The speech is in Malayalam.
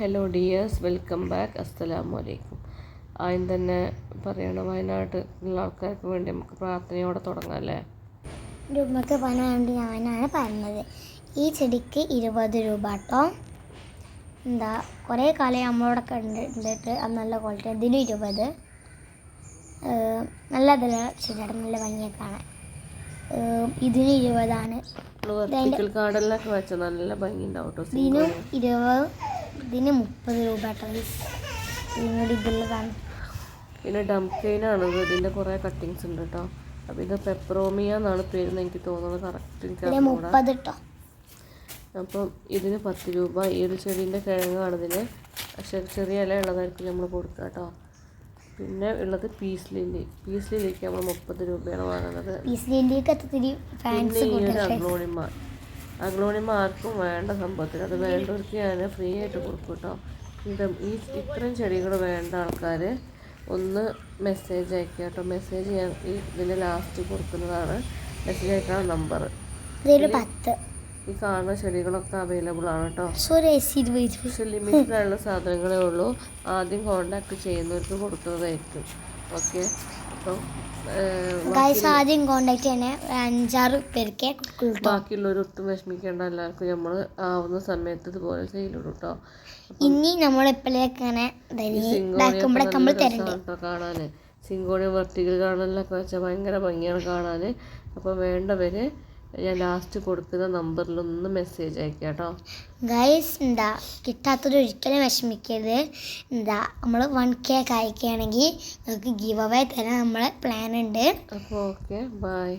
ഹലോ ഡിയേഴ്സ് വെൽക്കം ബാക്ക് അസ്സലാമു അലൈക്കും ആദ്യം തന്നെ പറയണം വയനാട് ഉള്ള ആൾക്കാർക്ക് വേണ്ടി നമുക്ക് പ്രാർത്ഥനയോടെ തുടങ്ങാം അല്ലേ? രൂപക്ക് പണം വേണ്ടി ഞാനാണ് പറഞ്ഞത്. ഈ ചെടിക്ക് ഇരുപത് രൂപ കേട്ടോ എന്താ കുറേ കാലം നമ്മളോടെ കണ്ടിട്ട് അത് നല്ല ക്വാളിറ്റി ഇതിനും ഇരുപത്. നല്ലതല്ല ചെടിയുടെ നല്ല ഭംഗിയൊക്കെ കാണാൻ. ഇതിന് ഇരുപതാണ്. നല്ല ഭംഗി ഉണ്ടാവും കേട്ടോ ഇതിനും ഇരുപത് ഇതിന് മുപ്പത് രൂപ ഇതിലുള്ളതാണ് പിന്നെ ഡംകെയിനാണ് ഇതിന്റെ ഇതിന്റെ കുറേ കട്ടിങ്സ് ഉണ്ട് കേട്ടോ. അപ്പോൾ ഇത് പെപ്രോമിയ എന്നാണ് പേരെന്ന് എനിക്ക് തോന്നുന്നത് കറക്റ്റ് എനിക്ക് മുപ്പത് കേട്ടോ. അപ്പം ഇതിന് പത്ത് രൂപ. ഈ ഒരു ചെടീന്റെ കിഴങ്ങാണ് ഇതിന്. പക്ഷെ ചെറിയ ഇല ഉള്ളതായിരിക്കും നമ്മൾ കൊടുക്കുക കേട്ടോ. പിന്നെ ഉള്ളത് പീസ് ലില്ലി പീസ് ലില്ലിക്ക് നമ്മൾ മുപ്പത് രൂപയാണ് വാങ്ങുന്നത്. പീസ് ലില്ലിക്ക് ഒത്തിരി ഫാൻസ് പിന്നെ ഈ ഒരു കൂടുതൽ അഗ്ലോണിമ മാർക്കും ആർക്കും വേണ്ട സംഭവത്തിൽ അത് വേണ്ടവർക്ക് ഞാൻ ഫ്രീ ആയിട്ട് കൊടുക്കും കേട്ടോ ഇത് ഈ ഇത്രയും ചെടികൾ വേണ്ട ആൾക്കാർ ഒന്ന് മെസ്സേജ് അയക്കുക കേട്ടോ മെസ്സേജ് ഞാൻ ഈ ഇതിന്റെ ലാസ്റ്റ് കൊടുക്കുന്നതാണ്. മെസ്സേജ് അയക്കാൻ നമ്പർ പത്ത്. ഈ കാണുന്ന ചെടികളൊക്കെ അവൈലബിൾ ആണ് കേട്ടോ പക്ഷെ ലിമിറ്റഡ് ആയുള്ള സാധനങ്ങളേ ഉള്ളൂ. ആദ്യം കോണ്ടാക്ട് ചെയ്യുന്നവർക്ക് കൊടുക്കുന്നതായിരിക്കും ഓക്കെ അപ്പം ഗൈസ് ആദ്യം കോണ്ടാക്ട് ചെയ്യണേ. അഞ്ചാറ് പേർക്കേ. ബാക്കിയുള്ളവർ ഒട്ടും വിഷമിക്കേണ്ട എല്ലാവർക്കും. നമ്മൾ ആവുന്ന സമയത്ത് ഇതുപോലെ ചെയ്യിലിടും കേട്ടോ ഇനി നമ്മൾ എപ്പോഴേക്ക് കേട്ടോ കാണാൻ സിങ്കോണിയം വെർട്ടിക്കൽ കാണാനൊക്കെ വെച്ചാൽ ഭയങ്കര ഭംഗിയാണ് കാണാൻ അപ്പോൾ വേണ്ടവർ ഞാൻ ലാസ്റ്റ് കൊടുക്കുന്ന നമ്പറിൽ ഒന്ന് മെസ്സേജ് അയക്കാം കേട്ടോ. ഗൈസ് എന്താ കിട്ടാത്തത് ഒരിക്കലും വിഷമിക്കരുത്. എന്താ നമ്മൾ വൺ കെ ഒക്കെ അയക്കുകയാണെങ്കിൽ നമുക്ക് ഗീവ് അവേ തരാൻ നമ്മളെ പ്ലാൻ ഉണ്ട്. അപ്പോൾ ഓക്കെ ബൈ